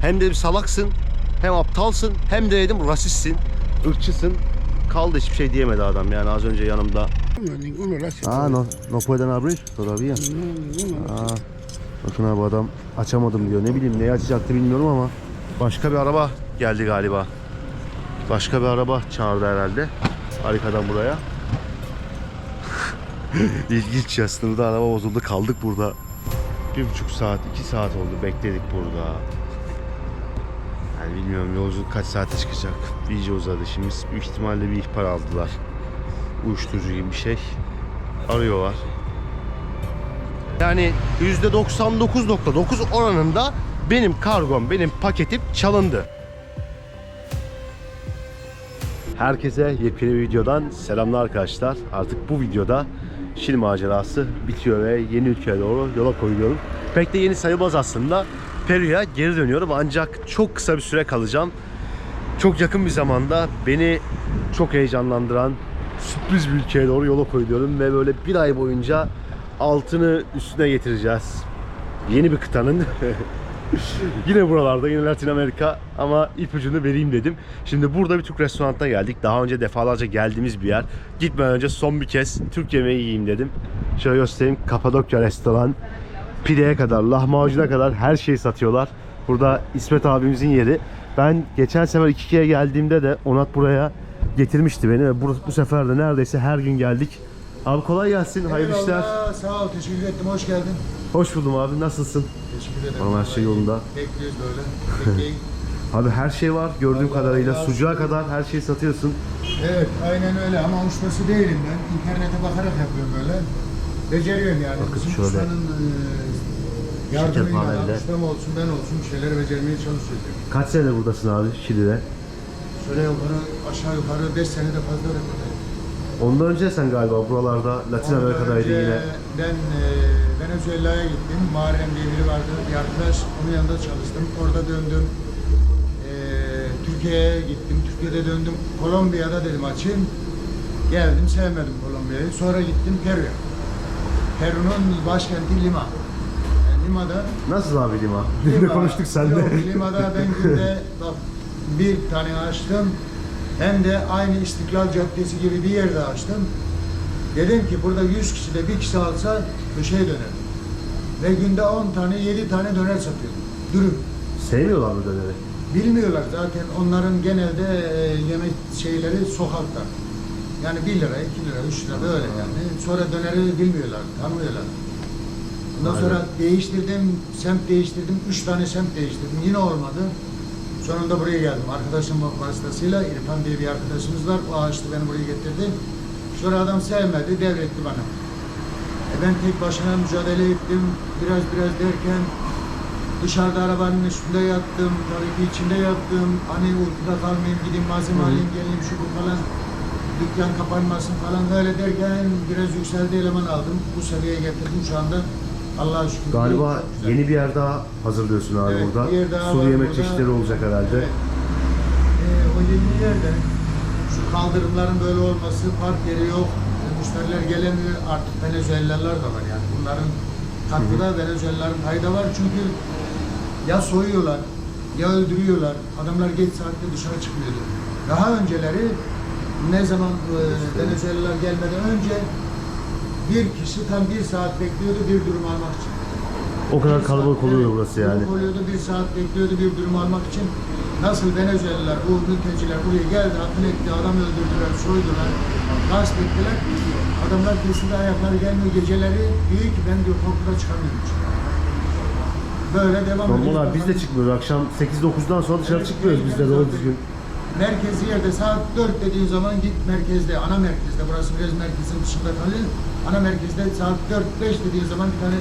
Hem dedim salaksın, hem aptalsın, hem de dedim rasistsin, ırkçısın. Kaldı hiçbir şey diyemedi adam yani az önce yanımda. Aa no, no pueden abrir todavía. Aa, bakın abi adam açamadım diyor. Ne bileyim neyi açacaktı bilmiyorum ama. Başka bir araba geldi galiba. Başka bir araba çağırdı herhalde. Arkadan buraya. İlginç ya sınırda araba bozuldu kaldık burada. Bir buçuk saat, iki saat oldu bekledik burada. Yani bilmiyorum yolculuk kaç saate çıkacak. İyice uzadı. Şimdi büyük ihtimalle bir ihbar aldılar. Uyuşturucu gibi bir şey. Arıyorlar. Yani %99.9 oranında benim kargom, benim paketim çalındı. Herkese yepyeni bir videodan selamlar arkadaşlar. Artık bu videoda Şili macerası bitiyor ve yeni ülkeye doğru yola koyuyorum. Pek de yeni sayılmaz aslında. Peru'ya geri dönüyorum ancak çok kısa bir süre kalacağım. Çok yakın bir zamanda beni çok heyecanlandıran sürpriz bir ülkeye doğru yola koyuyorum ve böyle bir ay boyunca altını üstüne getireceğiz. Yeni bir kıtanın yine buralarda yine Latin Amerika ama ipucunu vereyim dedim. Şimdi burada bir Türk restoranına geldik. Daha önce defalarca geldiğimiz bir yer. Gitmeden önce son bir kez Türk yemeği yiyeyim dedim. Şöyle göstereyim. Kapadokya restoran. Pideye kadar, lahmacuna kadar her şeyi satıyorlar. Burada İsmet abimizin yeri. Ben geçen sefer iki kere geldiğimde de Onat buraya getirmişti beni ve bu, bu sefer de neredeyse her gün geldik. Abi kolay gelsin, hayırlı işler. Eyvallah, Sağ ol, teşekkür ettim. Hoş geldin. Hoş buldum abi, nasılsın? Teşekkür ederim. Tamam, her şey yolunda. Bekliyoruz böyle. Bekleyin. Abi her şey var gördüğüm Allah kadarıyla. Sucuğa kadar her şeyi satıyorsun. evet, aynen öyle ama ustası değilim ben. İnternete bakarak yapıyorum böyle. Beceriyorum yani. Bakın Bizim şöyle. ustanın e, yardımıyla Şekerpanelde. ustam olsun ben olsun bir şeyler becermeye çalışıyorum. Kaç senedir buradasın abi Şili'de? Şöyle yukarı aşağı yukarı 5 senede fazla öğretmenim. Ondan önce sen galiba buralarda Latin Ondan Amerika'daydın önce yine. Ben e, Venezuela'ya gittim. Muharrem diye biri vardı. Bir arkadaş. Onun yanında çalıştım. Orada döndüm. E, Türkiye'ye gittim. Türkiye'de döndüm. Kolombiya'da dedim açayım. Geldim. Sevmedim Kolombiya'yı. Sonra gittim Peru'ya. Peru'nun başkenti Lima. Lima'da Nasıl abi Lima? Dün de konuştuk seninle. Yok, Lima'da ben günde bak, bir tane açtım. Hem de aynı İstiklal Caddesi gibi bir yerde açtım. Dedim ki burada 100 kişi de bir kişi alsa köşeye döner. Ve günde 10 tane 7 tane döner satıyordum. Dürüm. Sevmiyorlar mı döneri? Bilmiyorlar zaten onların genelde e, yemek şeyleri sokakta. Yani 1 lira, 2 lira, 3 lira böyle yani. Sonra döneri bilmiyorlar, tanımıyorlar. Ondan Aynen. sonra değiştirdim, semt değiştirdim, 3 tane semt değiştirdim. Yine olmadı. Sonunda buraya geldim. Arkadaşım vasıtasıyla İrfan diye bir arkadaşımız var. O açtı beni buraya getirdi. Sonra adam sevmedi, devretti bana. E ben tek başına mücadele ettim. Biraz biraz derken dışarıda arabanın üstünde yattım. Tabii ki içinde yattım. Hani uykuda kalmayayım, gideyim malzeme alayım, geleyim şu bu falan. Dükkan kapanmasın falan böyle derken biraz yükseldi eleman aldım. Bu seviyeye getirdim şu anda. Allah'a şükür. Galiba yeni bir yer daha hazırlıyorsun abi Evet, burada. bir yer daha Sulu var yemek burada. çeşitleri olacak herhalde. Evet. Ee, o yeni yerde şu kaldırımların böyle olması, park yeri yok, müşteriler gelemiyor. Artık Venezuelalılar da var yani. Bunların katkıda Venezuelalıların payı da var çünkü ya soyuyorlar, ya öldürüyorlar. Adamlar geç saatte dışarı çıkmıyordu. Daha önceleri ne zaman e, Venezuelalılar gelmeden önce bir kişi tam bir saat bekliyordu bir durum almak için. O kadar Bir kalabalık saat, oluyor evet, burası yani. kalabalık oluyordu, bir saat bekliyordu bir durum almak için. Nasıl Venezuelalılar, bu mülteciler buraya geldi, akıl etti, adam öldürdüler, soydular, gasp ettiler. Adamlar kesildi, ayakları gelmiyor geceleri. Diyor ki ben diyor korkuda çıkamıyorum. Böyle devam Normal ediyor. abi biz de çıkmıyoruz. Akşam 8-9'dan sonra dışarı çıkmıyoruz biz de doğru düzgün. Merkezi yerde saat 4 dediğin zaman git merkezde, ana merkezde. Burası biraz merkezin dışında kalıyor. Ana merkezde saat 4-5 dediğin zaman bir tane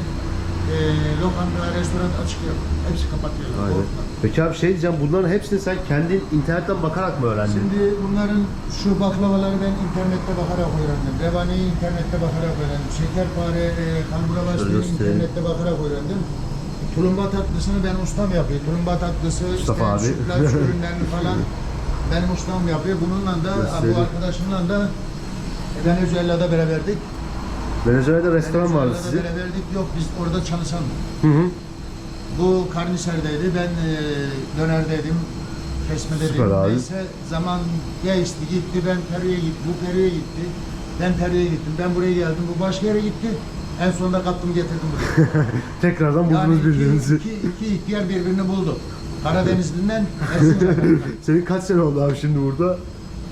e, lokanta, restoran açık yok. Hepsi kapatıyorlar. Aynen. korkma. Peki abi şey diyeceğim bunların hepsini sen kendin internetten bakarak mı öğrendin? Şimdi bunların şu baklavaları ben internette bakarak öğrendim. Revaniyi internette bakarak öğrendim. Şekerpare, e, kambura Şöyle basmayı göstereyim. internette bakarak öğrendim. Tulumba tatlısını ben ustam yapıyor. Tulumba tatlısı, Mustafa işte abi. sütlaç ürünlerini falan benim ustam yapıyor. Bununla da bu arkadaşımla da e, Venezuela'da beraberdik. Venezuela'da restoran vardı Venezuela'da sizin. beraberdik. Yok biz orada çalışan. Hı hı. Bu karniserdeydi. Ben e, dönerdeydim. Kesmedeydim. Süper abi. Neyse zaman geçti gitti. Ben Peru'ya gittim. Bu Peru'ya gitti. Ben Peru'ya gittim. Ben buraya geldim. Bu başka yere gitti. En sonunda kaptım getirdim buraya. Tekrardan buldunuz yani iki, birbirinizi. iki, iki ihtiyar birbirini buldu. Karadenizli'nden Erzincan'a. Senin kaç sene oldu abi şimdi burada?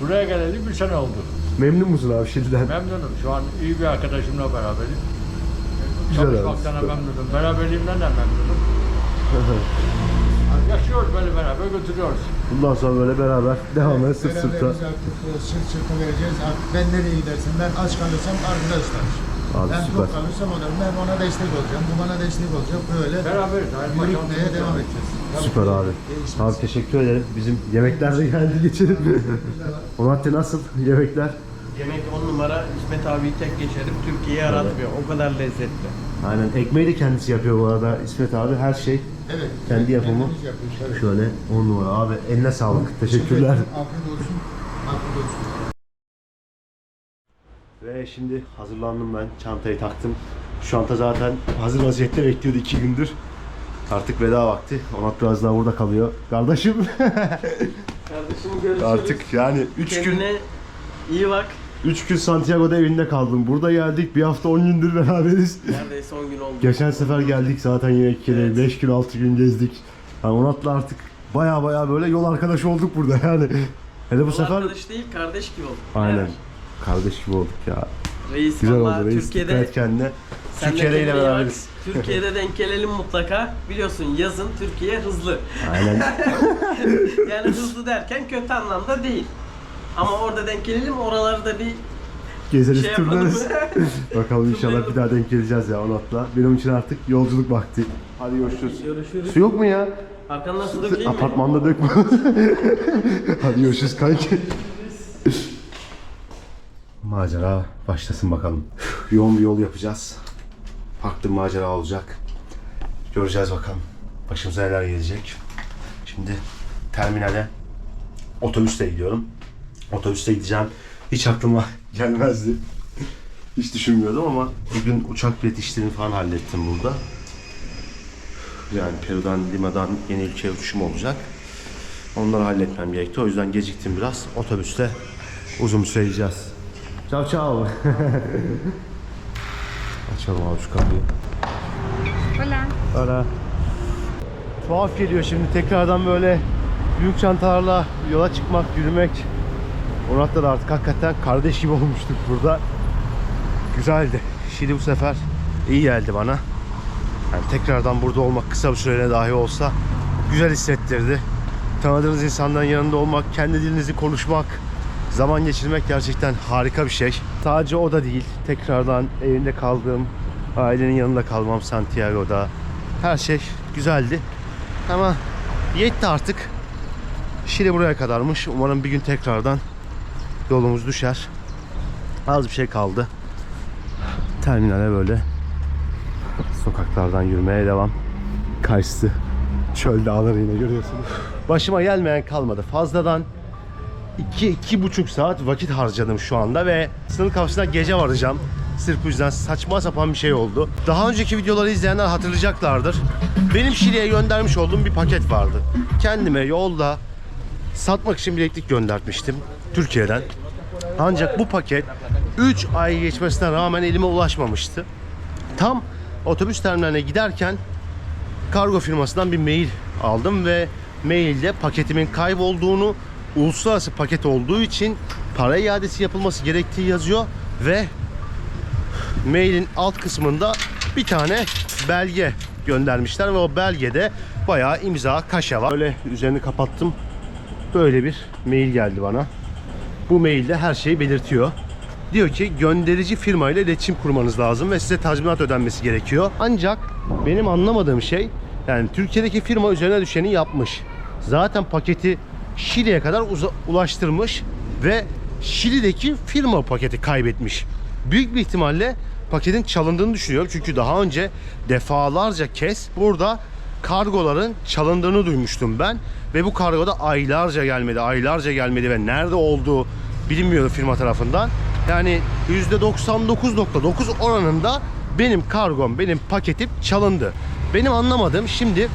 Buraya geleli bir sene oldu. Memnun musun abi şimdiden? Memnunum. Şu an iyi bir arkadaşımla beraberim. Güzel abi, Çalışmaktan süper. memnunum. Beraberliğimden de memnunum. Yaşıyoruz böyle beraber götürüyoruz. Bundan sonra böyle beraber devam et sırt sırta. Beraberiz artık e, sırt sırta vereceğiz. Artık ben nereye gidersem ben aç kalırsam arkadaşlar. Abi ben süper. tok kalırsam o da ben ona destek olacağım. Bu bana destek olacak. Böyle Beraberiz. Aynı yürütmeye devam edeceğiz. Süper abi. Değişmez. Abi teşekkür ederim. Bizim yemekler de geldi geçelim. Onat'te nasıl yemekler? Yemek 10 numara İsmet abi tek geçerim Türkiye'yi aratmıyor. O kadar lezzetli. Aynen ekmeği de kendisi yapıyor bu arada İsmet abi her şey Evet. kendi yapımı. kendimiz yapıyoruz, evet. Şöyle 10 numara abi eline sağlık. Teşekkürler. Afiyet olsun. Afiyet olsun. Ve şimdi hazırlandım ben. Çantayı taktım. Şu çanta zaten hazır vaziyette bekliyordu iki gündür. Artık veda vakti. Onat biraz daha burada kalıyor. Kardeşim Kardeşim görüşürüz. artık yani 3 gün Kendine iyi bak. 3 gün Santiago'da evinde kaldım. Burada geldik. Bir hafta 10 gündür beraberiz. Neredeyse 10 gün oldu. Geçen sefer geldik zaten yine iki kere. Evet. 5 gün 6 gün gezdik. Yani Onat'la artık baya baya böyle yol arkadaşı olduk burada yani. Hele bu Yol sefer arkadaş değil kardeş gibi olduk. aynen Evet. kardeş gibi olduk ya. Reis Güzel oldu. Reis Türkiye'de dikkat et kendine. iyi bak. beraberiz. Türkiye'de denk gelelim mutlaka. Biliyorsun yazın Türkiye hızlı. Aynen. Yani hızlı derken kötü anlamda değil. Ama orada denk gelelim oraları da bir Gezeriz şey turlarız. Bakalım inşallah bir daha denk geleceğiz ya Onat'la. Benim için artık yolculuk vakti. Hadi görüşürüz. Görüşürüz. Su yok mu ya? Arkandan su dökeyim mi? Apartmanda dökme. Hadi görüşürüz kanki. Macera başlasın bakalım. Yoğun bir yol yapacağız. Farklı bir macera olacak. Göreceğiz bakalım. Başımıza neler gelecek. Şimdi terminale otobüsle gidiyorum. Otobüsle gideceğim. Hiç aklıma gelmezdi. Hiç düşünmüyordum ama bugün uçak bilet işlerini falan hallettim burada. Yani Peru'dan, Lima'dan yeni ülkeye uçuşum olacak. Onları halletmem gerekti. O yüzden geciktim biraz. Otobüste uzun bir süre gideceğiz. Çav çav. Açalım abi şu kapıyı. Hola. Ara. Tuhaf geliyor şimdi tekrardan böyle büyük çantalarla yola çıkmak, yürümek. Onat'la da artık hakikaten kardeş gibi olmuştuk burada. Güzeldi. Şimdi bu sefer iyi geldi bana. Yani tekrardan burada olmak kısa bir süreliğine dahi olsa güzel hissettirdi. Tanıdığınız insanların yanında olmak, kendi dilinizi konuşmak, zaman geçirmek gerçekten harika bir şey. Sadece o da değil. Tekrardan evinde kaldığım, ailenin yanında kalmam Santiago'da. Her şey güzeldi. Ama yetti artık. Şili buraya kadarmış. Umarım bir gün tekrardan yolumuz düşer. Az bir şey kaldı. Terminale böyle sokaklardan yürümeye devam. Karşısı çöl dağları yine görüyorsunuz. Başıma gelmeyen kalmadı. Fazladan iki, iki buçuk saat vakit harcadım şu anda ve sınır kapısına gece varacağım. Sırf bu yüzden saçma sapan bir şey oldu. Daha önceki videoları izleyenler hatırlayacaklardır. Benim Şili'ye göndermiş olduğum bir paket vardı. Kendime yolda satmak için bileklik göndertmiştim Türkiye'den. Ancak bu paket 3 ay geçmesine rağmen elime ulaşmamıştı. Tam otobüs terminaline giderken kargo firmasından bir mail aldım ve mailde paketimin kaybolduğunu, uluslararası paket olduğu için para iadesi yapılması gerektiği yazıyor ve mailin alt kısmında bir tane belge göndermişler ve o belgede bayağı imza, kaşe var. Böyle üzerini kapattım. Böyle bir mail geldi bana. Bu mailde her şeyi belirtiyor. Diyor ki gönderici firma ile iletişim kurmanız lazım ve size tazminat ödenmesi gerekiyor. Ancak benim anlamadığım şey yani Türkiye'deki firma üzerine düşeni yapmış. Zaten paketi Şili'ye kadar ulaştırmış ve Şili'deki firma paketi kaybetmiş. Büyük bir ihtimalle paketin çalındığını düşünüyorum. Çünkü daha önce defalarca kez burada kargoların çalındığını duymuştum ben. Ve bu kargo da aylarca gelmedi, aylarca gelmedi ve nerede olduğu bilinmiyordu firma tarafından. Yani %99.9 oranında benim kargom, benim paketim çalındı. benim anlamadığım şimdi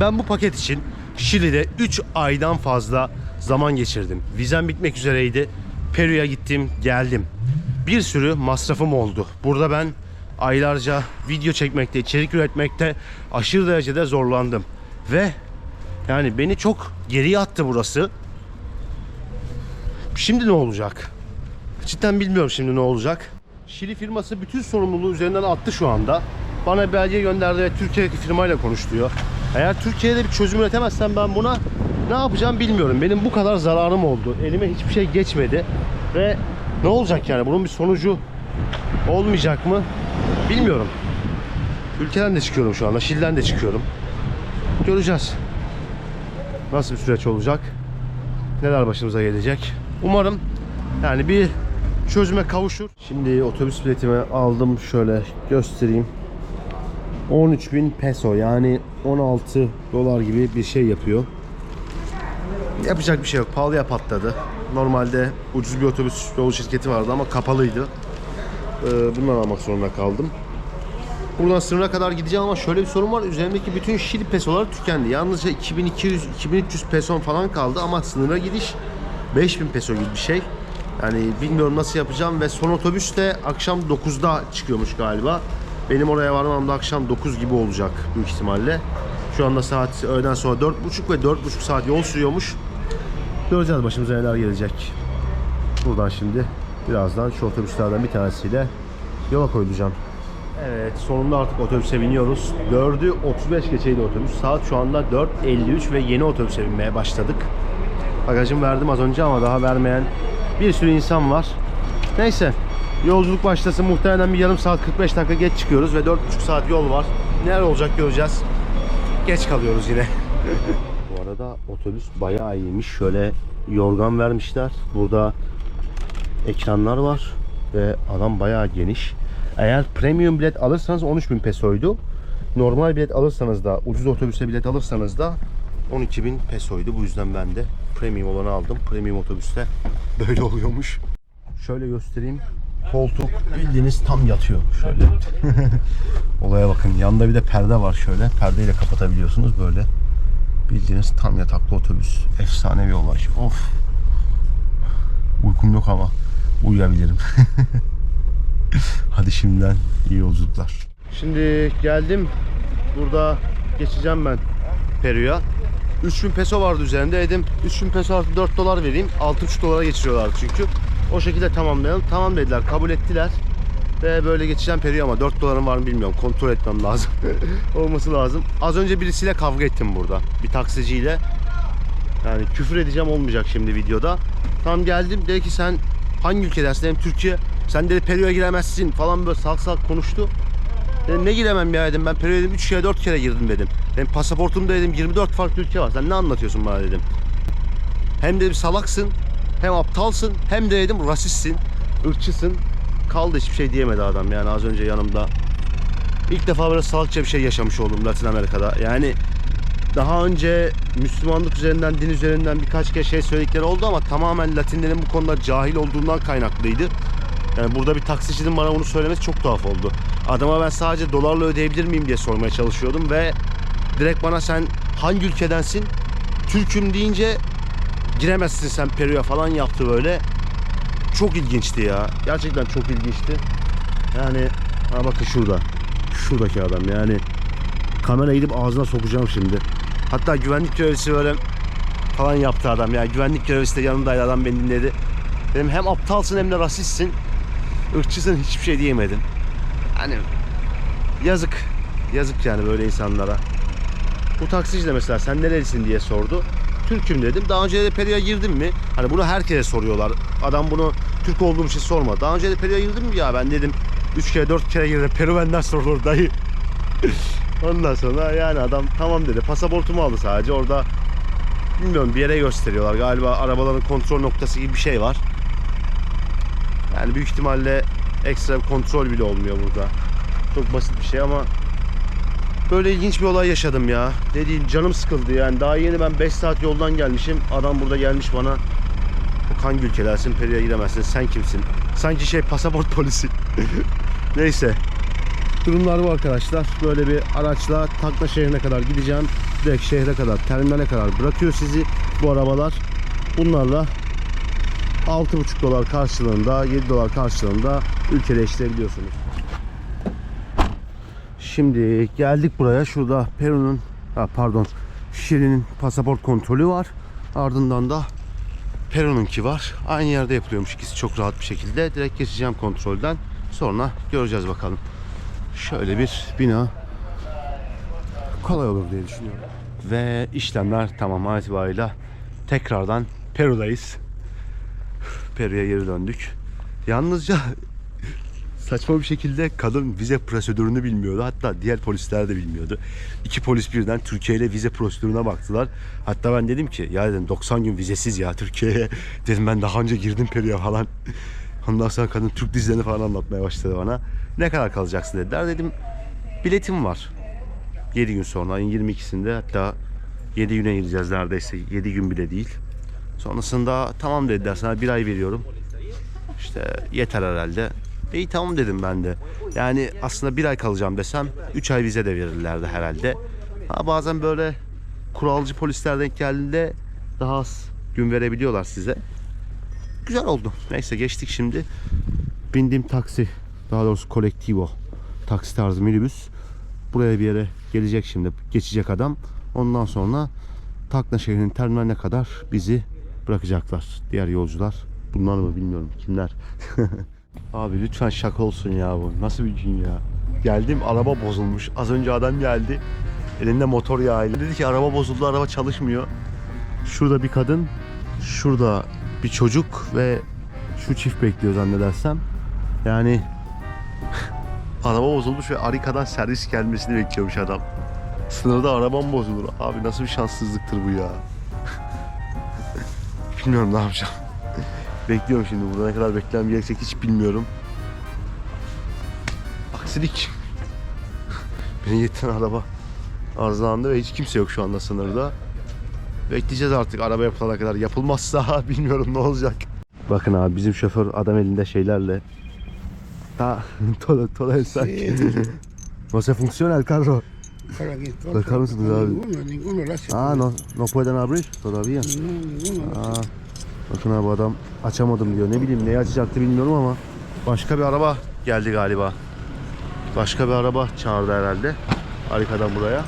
ben bu paket için Şili'de 3 aydan fazla zaman geçirdim. Vizem bitmek üzereydi. Peru'ya gittim, geldim. Bir sürü masrafım oldu. Burada ben aylarca video çekmekte, içerik üretmekte aşırı derecede zorlandım. Ve yani beni çok geriye attı burası. Şimdi ne olacak? Cidden bilmiyorum şimdi ne olacak. Şili firması bütün sorumluluğu üzerinden attı şu anda. Bana belge gönderdi ve Türkiye'deki firmayla konuş diyor. Eğer Türkiye'de bir çözüm üretemezsem ben buna ne yapacağım bilmiyorum. Benim bu kadar zararım oldu. Elime hiçbir şey geçmedi. Ve ne olacak yani? Bunun bir sonucu olmayacak mı? Bilmiyorum. Ülkeden de çıkıyorum şu anda. Şili'den de çıkıyorum. Göreceğiz. Nasıl bir süreç olacak? Neler başımıza gelecek? Umarım yani bir çözüme kavuşur. Şimdi otobüs biletimi aldım. Şöyle göstereyim. 13.000 peso yani 16 dolar gibi bir şey yapıyor. Yapacak bir şey yok. Pahalıya patladı. Normalde ucuz bir otobüs yol şirketi vardı ama kapalıydı. Ee, bundan almak zorunda kaldım. Buradan sınıra kadar gideceğim ama şöyle bir sorun var. Üzerimdeki bütün Şili pesoları tükendi. Yalnızca 2200-2300 peson falan kaldı ama sınıra gidiş 5000 peso gibi bir şey. Yani bilmiyorum nasıl yapacağım ve son otobüs de akşam 9'da çıkıyormuş galiba. Benim oraya varmam da akşam 9 gibi olacak büyük ihtimalle. Şu anda saat öğleden sonra 4.30 ve 4.5 saat yol sürüyormuş. Göreceğiz başımıza neler gelecek. Buradan şimdi birazdan şu otobüslerden bir tanesiyle yola koyulacağım. Evet sonunda artık otobüse biniyoruz. 4'ü 35 geçeydi otobüs. Saat şu anda 4.53 ve yeni otobüse binmeye başladık. Bagajımı verdim az önce ama daha vermeyen bir sürü insan var. Neyse yolculuk başlasın. Muhtemelen bir yarım saat 45 dakika geç çıkıyoruz ve 4,5 saat yol var. Neler olacak göreceğiz. Geç kalıyoruz yine. Bu arada otobüs bayağı iyiymiş. Şöyle yorgan vermişler. Burada ekranlar var ve alan bayağı geniş. Eğer premium bilet alırsanız 13.000 pesoydu. Normal bilet alırsanız da ucuz otobüse bilet alırsanız da 12.000 pesoydu. Bu yüzden ben de premium olanı aldım. Premium otobüste böyle oluyormuş. Şöyle göstereyim. Koltuk bildiğiniz tam yatıyor şöyle. Olaya bakın. Yanında bir de perde var şöyle. Perdeyle kapatabiliyorsunuz böyle. Bildiğiniz tam yataklı otobüs. Efsane bir olay. Of. Uykum yok ama uyuyabilirim. Hadi şimdiden iyi yolculuklar. Şimdi geldim. Burada geçeceğim ben Peru'ya. 3000 peso vardı üzerinde. Dedim 3000 peso artı 4 dolar vereyim. 6,5 dolara geçiriyorlar çünkü. O şekilde tamamlayalım. Tamam dediler kabul ettiler. Ve böyle geçeceğim Peru'ya ama 4 dolarım var mı bilmiyorum. Kontrol etmem lazım. Olması lazım. Az önce birisiyle kavga ettim burada. Bir taksiciyle. Yani küfür edeceğim olmayacak şimdi videoda. Tam geldim. Dedi ki sen hangi ülkedensin dedim Türkiye sen dedi Peru'ya giremezsin falan böyle salak salak konuştu Dedim ne giremem ya dedim ben Peru'ya dedim 3 kere 4 kere girdim dedim. Benim pasaportumda dedim 24 farklı ülke var. Sen ne anlatıyorsun bana dedim. Hem dedim salaksın, hem aptalsın, hem de dedim rasistsin, ırkçısın. Kaldı hiçbir şey diyemedi adam yani az önce yanımda. İlk defa böyle salakça bir şey yaşamış oldum Latin Amerika'da. Yani daha önce Müslümanlık üzerinden, din üzerinden birkaç kez şey söyledikleri oldu ama tamamen Latinlerin bu konuda cahil olduğundan kaynaklıydı. Yani burada bir taksicinin bana bunu söylemesi çok tuhaf oldu. Adama ben sadece dolarla ödeyebilir miyim diye sormaya çalışıyordum ve direkt bana sen hangi ülkedensin? Türk'üm deyince giremezsin sen Peru'ya falan yaptı böyle. Çok ilginçti ya. Gerçekten çok ilginçti. Yani ha bakın şurada. Şuradaki adam yani. Kamera gidip ağzına sokacağım şimdi. Hatta güvenlik görevlisi böyle falan yaptı adam ya. Güvenlik görevlisi de yanındaydı adam beni dinledi. Dedim hem aptalsın hem de rasistsin. ırkçısın hiçbir şey diyemedim. Hani yazık. Yazık yani böyle insanlara. Bu taksici de mesela sen nerelisin diye sordu. Türk'üm dedim. Daha önce de Peru'ya girdim mi? Hani bunu herkese soruyorlar. Adam bunu Türk olduğum için sorma. Daha önce de Peru'ya girdim mi ya? Ben dedim 3 kere 4 kere girdim. Peru benden sorulur dayı. Ondan sonra yani adam tamam dedi. Pasaportumu aldı sadece. Orada bilmiyorum bir yere gösteriyorlar. Galiba arabaların kontrol noktası gibi bir şey var. Yani büyük ihtimalle ekstra bir kontrol bile olmuyor burada. Çok basit bir şey ama böyle ilginç bir olay yaşadım ya. Dediğim canım sıkıldı yani. Daha yeni ben 5 saat yoldan gelmişim. Adam burada gelmiş bana. "Bak Hangi ülkelersin? Peru'ya giremezsin. Sen kimsin? Sanki şey pasaport polisi. Neyse. Durumlar bu arkadaşlar. Böyle bir araçla Takla şehrine kadar gideceğim. Direkt şehre kadar, terminale kadar bırakıyor sizi bu arabalar. Bunlarla 6,5 dolar karşılığında, 7 dolar karşılığında ülke değiştirebiliyorsunuz. Şimdi geldik buraya. Şurada Peru'nun, pardon, Şili'nin pasaport kontrolü var. Ardından da Peru'nunki var. Aynı yerde yapılıyormuş ikisi çok rahat bir şekilde. Direkt geçeceğim kontrolden. Sonra göreceğiz bakalım. Şöyle bir bina kolay olur diye düşünüyorum. Ve işlemler tamam itibariyle tekrardan Peru'dayız. Peru'ya geri döndük. Yalnızca saçma bir şekilde kadın vize prosedürünü bilmiyordu. Hatta diğer polisler de bilmiyordu. İki polis birden Türkiye ile vize prosedürüne baktılar. Hatta ben dedim ki ya dedim 90 gün vizesiz ya Türkiye'ye. Dedim ben daha önce girdim Peru'ya falan. Ondan sonra kadın Türk dizilerini falan anlatmaya başladı bana. Ne kadar kalacaksın dediler. Dedim biletim var. 7 gün sonra ayın 22'sinde hatta 7 güne gireceğiz neredeyse. 7 gün bile değil. Sonrasında tamam dediler sana bir ay veriyorum. İşte yeter herhalde. İyi tamam dedim ben de. Yani aslında bir ay kalacağım desem 3 ay vize de verirlerdi herhalde. Ha, bazen böyle kuralcı polisler denk geldiğinde daha az gün verebiliyorlar size. Güzel oldu. Neyse geçtik şimdi. Bindiğim taksi daha doğrusu kolektivo taksi tarzı minibüs. Buraya bir yere gelecek şimdi geçecek adam. Ondan sonra Takla şehrinin terminaline kadar bizi bırakacaklar. Diğer yolcular. Bunlar mı bilmiyorum kimler. Abi lütfen şaka olsun ya bu. Nasıl bir gün ya? Geldim araba bozulmuş. Az önce adam geldi. Elinde motor yağıyla. Dedi ki araba bozuldu araba çalışmıyor. Şurada bir kadın. Şurada bir çocuk ve şu çift bekliyor zannedersem. Yani araba bozulmuş ve Arika'dan servis gelmesini bekliyormuş adam. Sınırda arabam bozulur. Abi nasıl bir şanssızlıktır bu ya. Bilmiyorum ne yapacağım. Bekliyorum şimdi burada ne kadar beklemem gerekecek hiç bilmiyorum. Aksilik. Beni getiren araba arızalandı ve hiç kimse yok şu anda sınırda. Bekleyeceğiz artık araba yapılana kadar. Yapılmazsa bilmiyorum ne olacak. Bakın abi bizim şoför adam elinde şeylerle. Ta todo todo el saque. No se funciona el carro. Bakar mısınız abi? Ah no no pueden abrir todavía. Aa, bakın abi adam açamadım diyor. Ne bileyim neyi açacaktı bilmiyorum ama. Başka bir araba geldi galiba. Başka bir araba çağırdı herhalde. Arkadan buraya.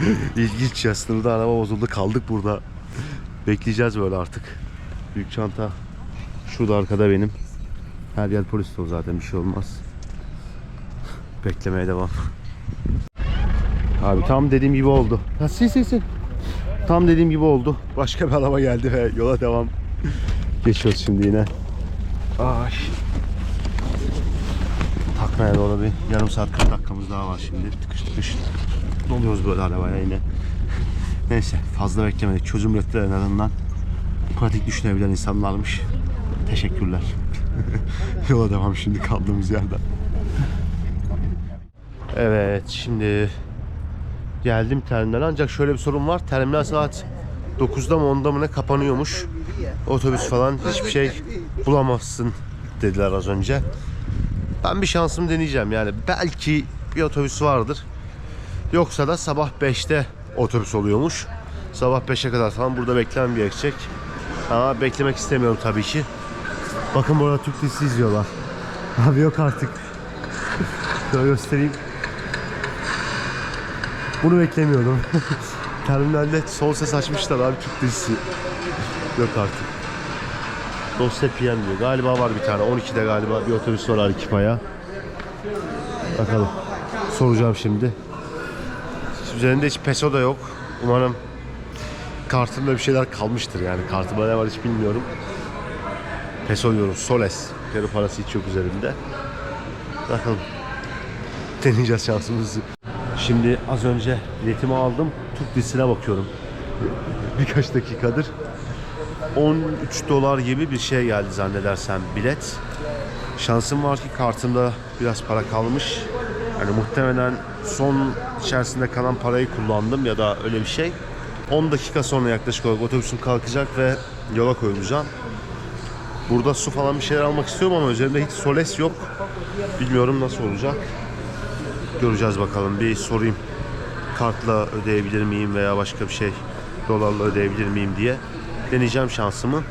İlginç ya sınırda araba bozuldu kaldık burada. Bekleyeceğiz böyle artık. Büyük çanta şurada arkada benim. Her yer polis dolu zaten bir şey olmaz. Beklemeye devam. Abi tam dediğim gibi oldu. Ha, si si si. Tam dediğim gibi oldu. Başka bir araba geldi ve yola devam. Geçiyoruz şimdi yine. Ay. Takmaya doğru bir yarım saat 40 dakikamız daha var şimdi. Tıkış tıkış. Doluyoruz böyle arabaya yine. Neyse fazla beklemedik. Çözüm ürettiler en azından. Pratik düşünebilen insanlarmış. Teşekkürler. Yola devam şimdi kaldığımız yerden. Evet şimdi geldim terminale ancak şöyle bir sorun var. Terminal saat 9'da mı 10'da mı ne kapanıyormuş. Otobüs falan hiçbir şey bulamazsın dediler az önce. Ben bir şansımı deneyeceğim yani. Belki bir otobüs vardır. Yoksa da sabah 5'te otobüs oluyormuş. Sabah 5'e kadar falan burada beklemem gerekecek. Ama beklemek istemiyorum tabii ki. Bakın burada Türk dizisi izliyorlar. Abi yok artık. Şöyle göstereyim. Bunu beklemiyordum. Terminalde son ses açmışlar abi Türk dizisi. Yok artık. Dosya PM diyor. Galiba var bir tane. 12'de galiba bir otobüs var Alikipa'ya. Bakalım. Soracağım şimdi. Üzerinde hiç peso da yok. Umarım kartımda bir şeyler kalmıştır yani. Kartımda ne var hiç bilmiyorum. Peso diyorum. Soles. Peru parası hiç yok üzerimde. Bakalım. Deneyeceğiz şansımızı. Şimdi az önce biletimi aldım. Türk dizisine bakıyorum. Birkaç dakikadır. 13 dolar gibi bir şey geldi zannedersem bilet. Şansım var ki kartımda biraz para kalmış. Yani muhtemelen son içerisinde kalan parayı kullandım ya da öyle bir şey. 10 dakika sonra yaklaşık olarak otobüsüm kalkacak ve yola koyulacağım. Burada su falan bir şeyler almak istiyorum ama üzerimde hiç soles yok. Bilmiyorum nasıl olacak. Göreceğiz bakalım. Bir sorayım. Kartla ödeyebilir miyim veya başka bir şey dolarla ödeyebilir miyim diye deneyeceğim şansımı.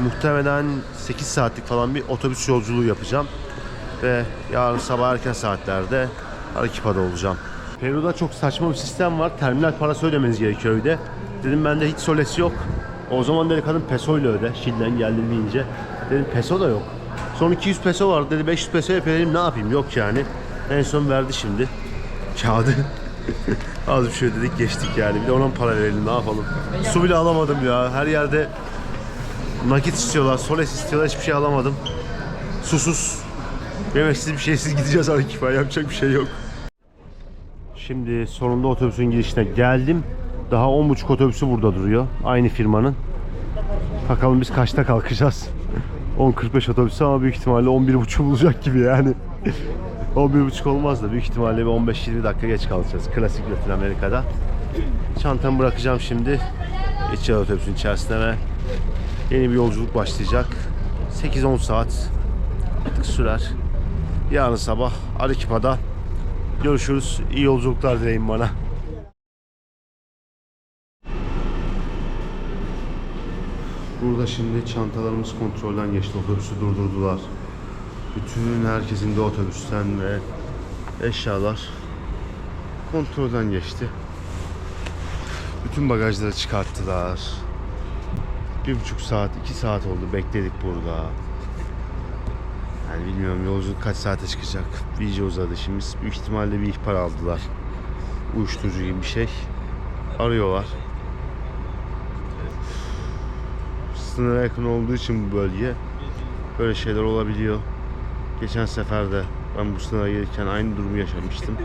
Muhtemelen 8 saatlik falan bir otobüs yolculuğu yapacağım. Ve yarın sabah erken saatlerde Arequipa'da olacağım. Peru'da çok saçma bir sistem var. Terminal parası ödemeniz gerekiyor öyle. Dedim bende hiç soles yok. O zaman dedi kadın peso ile öde. Şilden geldim deyince. Dedim peso da yok. Son 200 peso var dedi 500 peso yapayım ne yapayım yok yani. En son verdi şimdi. Kağıdı. Az bir şey dedik geçtik yani. Bir de ona para verelim ne yapalım. Su bile alamadım ya. Her yerde nakit istiyorlar, soles istiyorlar. Hiçbir şey alamadım. Susuz, yemeksiz bir şeysiz gideceğiz Arequipa. Yapacak bir şey yok. Şimdi sonunda otobüsün girişine geldim. Daha 10.30 otobüsü burada duruyor. Aynı firmanın. Bakalım biz kaçta kalkacağız. 10.45 otobüsü ama büyük ihtimalle 11.30 bulacak gibi yani. 11.30 olmaz da büyük ihtimalle bir 15-20 dakika geç kalacağız. Klasik Latin Amerika'da. Çantamı bırakacağım şimdi. Geçeceğiz otobüsün içerisine ve yeni bir yolculuk başlayacak. 8-10 saat artık sürer. Yarın sabah Arequipa'da görüşürüz. İyi yolculuklar dileyin bana. Burada şimdi çantalarımız kontrolden geçti. Otobüsü durdurdular. Bütün herkesin de otobüsten ve eşyalar kontrolden geçti. Bütün bagajları çıkarttılar. Bir buçuk saat, iki saat oldu bekledik burada. Yani bilmiyorum yolculuk kaç saate çıkacak. İyice uzadı şimdi. Büyük ihtimalle bir ihbar aldılar. Uyuşturucu gibi bir şey. Arıyorlar. Sınıra yakın olduğu için bu bölge böyle şeyler olabiliyor. Geçen sefer de ben bu sınıra gelirken aynı durumu yaşamıştım.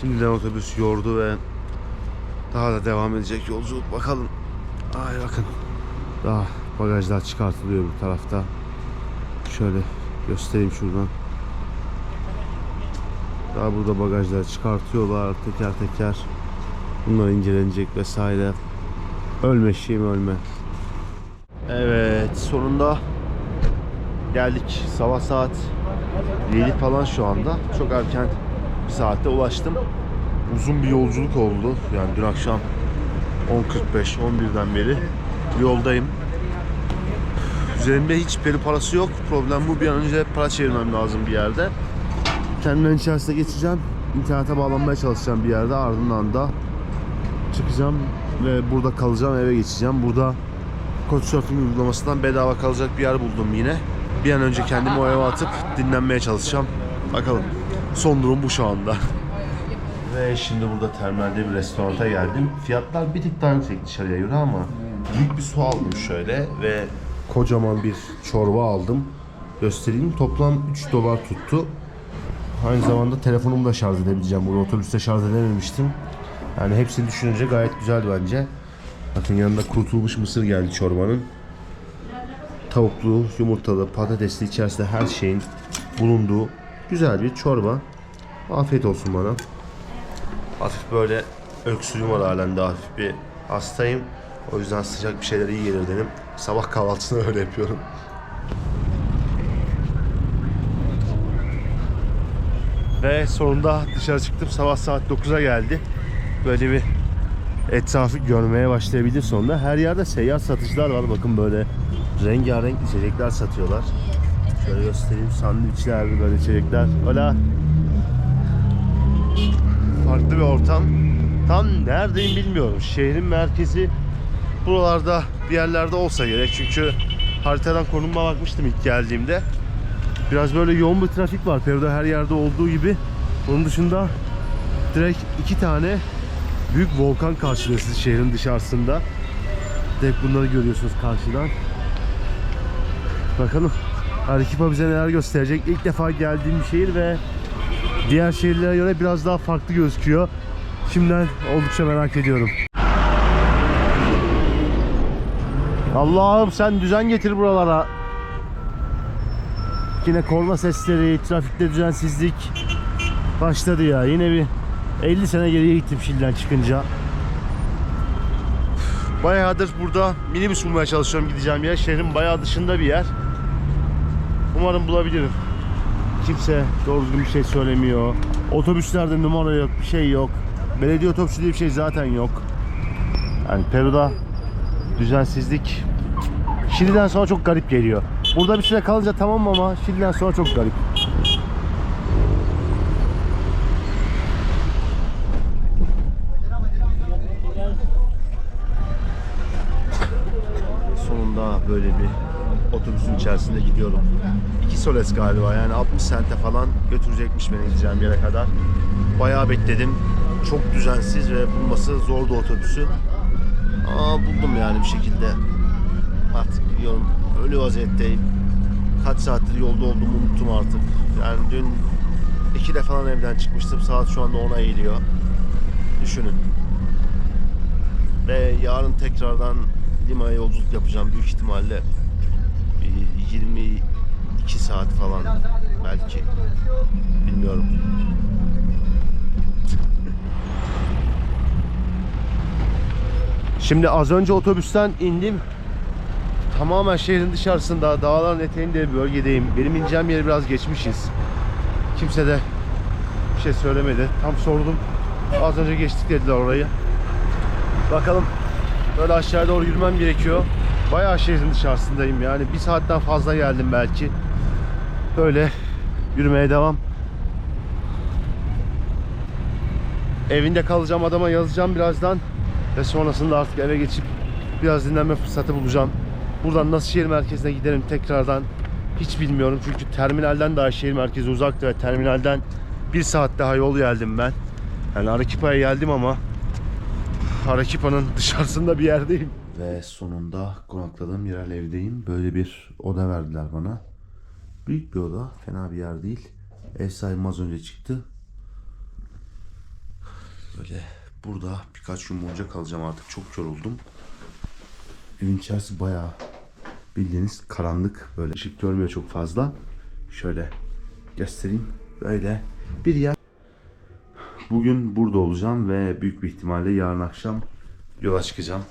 Şimdiden otobüs yordu ve daha da devam edecek yolculuk bakalım. Ay bakın. Daha bagajlar çıkartılıyor bu tarafta. Şöyle göstereyim şuradan. Daha burada bagajlar çıkartıyorlar teker teker. Bunlar incelenecek vesaire. Ölme şeyim ölme. Evet sonunda geldik. Sabah saat 7 falan şu anda. Çok erken bir saatte ulaştım. Uzun bir yolculuk oldu. Yani dün akşam 10.45 11'den beri yoldayım. Üzerimde hiç peri parası yok. Problem bu. Bir an önce para çevirmem lazım bir yerde. Terminalin içerisine geçeceğim. İnternete bağlanmaya çalışacağım bir yerde. Ardından da çıkacağım ve burada kalacağım. Eve geçeceğim. Burada Couchsurfing uygulamasından bedava kalacak bir yer buldum yine. Bir an önce kendimi o eve atıp dinlenmeye çalışacağım. Bakalım. Son durum bu şu anda. Ve şimdi burada terminalde bir restoranta geldim. Fiyatlar bir tık daha yüksek dışarıya göre ama büyük bir su aldım şöyle ve kocaman bir çorba aldım. Göstereyim. Toplam 3 dolar tuttu. Aynı zamanda telefonumu da şarj edebileceğim. Burada otobüste şarj edememiştim. Yani hepsini düşününce gayet güzel bence. Bakın yanında kurutulmuş mısır geldi çorbanın. Tavuklu, yumurtalı, patatesli içerisinde her şeyin bulunduğu güzel bir çorba. Afiyet olsun bana. Hafif böyle öksürüğüm var halen de hafif bir hastayım. O yüzden sıcak bir şeyler iyi gelir dedim. Sabah kahvaltısını öyle yapıyorum. Ve sonunda dışarı çıktım. Sabah saat 9'a geldi. Böyle bir etrafı görmeye başlayabildim sonunda. Her yerde seyyar satıcılar var. Bakın böyle rengarenk içecekler satıyorlar. Şöyle göstereyim. Sandviçler, böyle içecekler. Hola. Farklı bir ortam. Tam neredeyim bilmiyorum. Şehrin merkezi buralarda bir yerlerde olsa gerek. Çünkü haritadan konumuma bakmıştım ilk geldiğimde. Biraz böyle yoğun bir trafik var. Peru'da her yerde olduğu gibi. Onun dışında direkt iki tane büyük volkan karşılıyor sizi şehrin dışarısında. Direkt bunları görüyorsunuz karşıdan. Bakalım Arequipa bize neler gösterecek. İlk defa geldiğim bir şehir ve diğer şehirlere göre biraz daha farklı gözüküyor. Şimdiden oldukça merak ediyorum. Allah'ım sen düzen getir buralara. Yine korna sesleri, trafikte düzensizlik başladı ya. Yine bir 50 sene geriye gittim Şili'den çıkınca. Bayağıdır burada minibüs bulmaya çalışıyorum gideceğim yer. Şehrin bayağı dışında bir yer. Umarım bulabilirim. Kimse doğru düzgün bir şey söylemiyor. Otobüslerde numara yok, bir şey yok. Belediye otobüsü diye bir şey zaten yok. Yani Peru'da düzensizlik Şili'den sonra çok garip geliyor. Burada bir süre kalınca tamam ama Şili'den sonra çok garip. Sonunda böyle bir otobüsün içerisinde gidiyorum. İki soles galiba yani 60 sente falan götürecekmiş beni gideceğim yere kadar. Bayağı bekledim. Çok düzensiz ve bulması zordu otobüsü. Aa buldum yani bir şekilde. Artık gidiyorum. Ölü vaziyetteyim. Kaç saattir yolda olduğumu unuttum artık. Yani dün 2'de falan evden çıkmıştım. Saat şu anda 10'a eğiliyor. Düşünün. Ve yarın tekrardan Lima'ya yolculuk yapacağım büyük ihtimalle. Bir 22 saat falan belki. Bilmiyorum. Şimdi az önce otobüsten indim. Tamamen şehrin dışarısında, dağların eteğinde bir bölgedeyim. Benim ineceğim yeri biraz geçmişiz. Kimse de bir şey söylemedi. Tam sordum. Az önce geçtik dediler orayı. Bakalım. Böyle aşağıya doğru yürümem gerekiyor. Bayağı şehrin dışarısındayım yani. Bir saatten fazla geldim belki. Böyle yürümeye devam. Evinde kalacağım adama yazacağım birazdan. Ve sonrasında artık eve geçip biraz dinlenme fırsatı bulacağım. Buradan nasıl şehir merkezine giderim tekrardan hiç bilmiyorum. Çünkü terminalden daha şehir merkezi uzaktı ve terminalden bir saat daha yol geldim ben. Yani Arequipa'ya geldim ama Arequipa'nın dışarısında bir yerdeyim. Ve sonunda konakladığım yerel evdeyim. Böyle bir oda verdiler bana. Büyük bir oda. Fena bir yer değil. Ev sahibim az önce çıktı. Böyle burada birkaç gün boyunca kalacağım artık. Çok yoruldum. Evin içerisi bayağı bildiğiniz karanlık. Böyle ışık görmüyor çok fazla. Şöyle göstereyim. Böyle bir yer. Bugün burada olacağım ve büyük bir ihtimalle yarın akşam yola çıkacağım.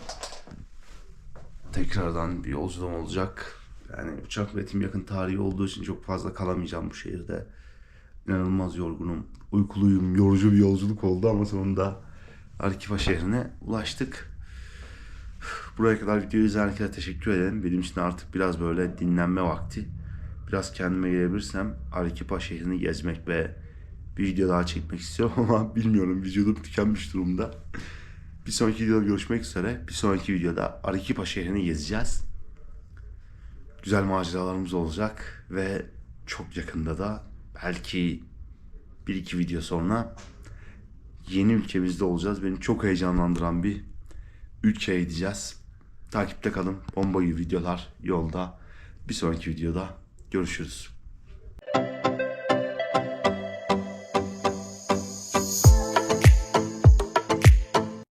Tekrardan bir yolculuğum olacak. Yani uçak biletim yakın tarihi olduğu için çok fazla kalamayacağım bu şehirde. İnanılmaz yorgunum. Uykuluyum. Yorucu bir yolculuk oldu ama sonunda Arequipa şehrine ulaştık. Buraya kadar videoyu izleyen herkese teşekkür ederim. Benim için artık biraz böyle dinlenme vakti. Biraz kendime gelebilirsem Arequipa şehrini gezmek ve bir video daha çekmek istiyorum ama bilmiyorum vücudum tükenmiş durumda. Bir sonraki videoda görüşmek üzere. Bir sonraki videoda Arequipa şehrini gezeceğiz. Güzel maceralarımız olacak ve çok yakında da belki bir iki video sonra yeni ülkemizde olacağız. Beni çok heyecanlandıran bir ülkeye gideceğiz. Takipte kalın. Bomba videolar yolda. Bir sonraki videoda görüşürüz. Müzik